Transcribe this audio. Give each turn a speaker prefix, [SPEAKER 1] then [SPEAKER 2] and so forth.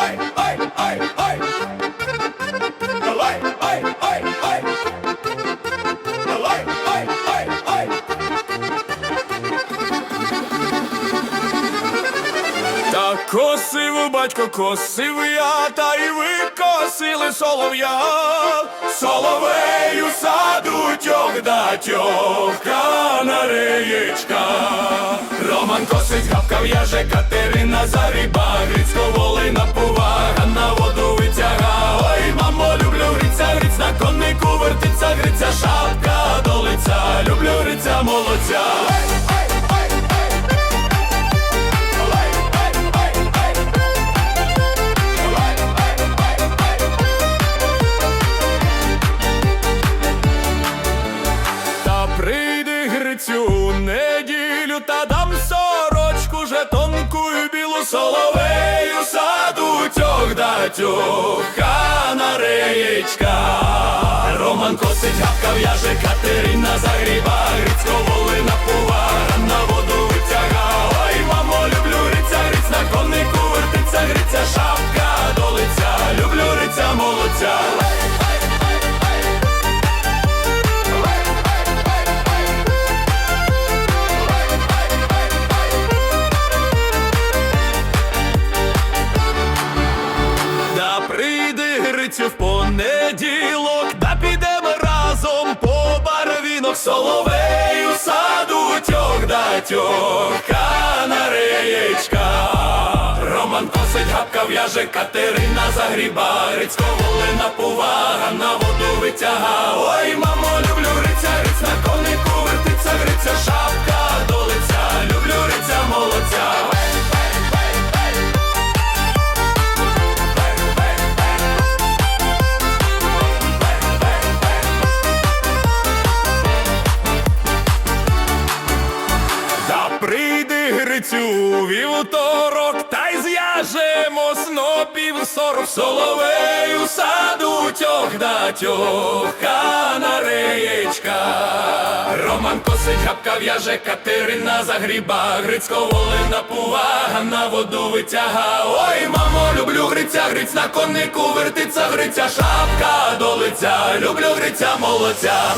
[SPEAKER 1] Ай, ай, ай, ай. Ай, ай, ай, ай. Ай, ай, ай. Та косив батько, косив я, та й ви косили солов'я. Соловею саду тьох да тьох канареєчка. Роман косить, у неділю, та дам сорочку жетонку і білу соловею саду тьох да тьох канареєчка. Роман косить, гавкав в'яже, Катерина загріба, прийди в понеділок, да підемо разом по барвінок соловею саду тьох да тьох канареєчка. Роман косить, гапка в'яже, Катерина загріба, Грицько волина повага, на воду витяга. Ой, мамо, люблю риця, Гриць на у вівторок, та й зв'яжемо снопів сорок соловею саду тьох да тьох канареєчка. Роман косить, гапка в'яже, Катерина загріба, Грицько волина повага, на воду витяга. Ой, мамо, люблю Гриця, Гриць на коннику вертиться, Гриця шапка до лиця, люблю Гриця молодця.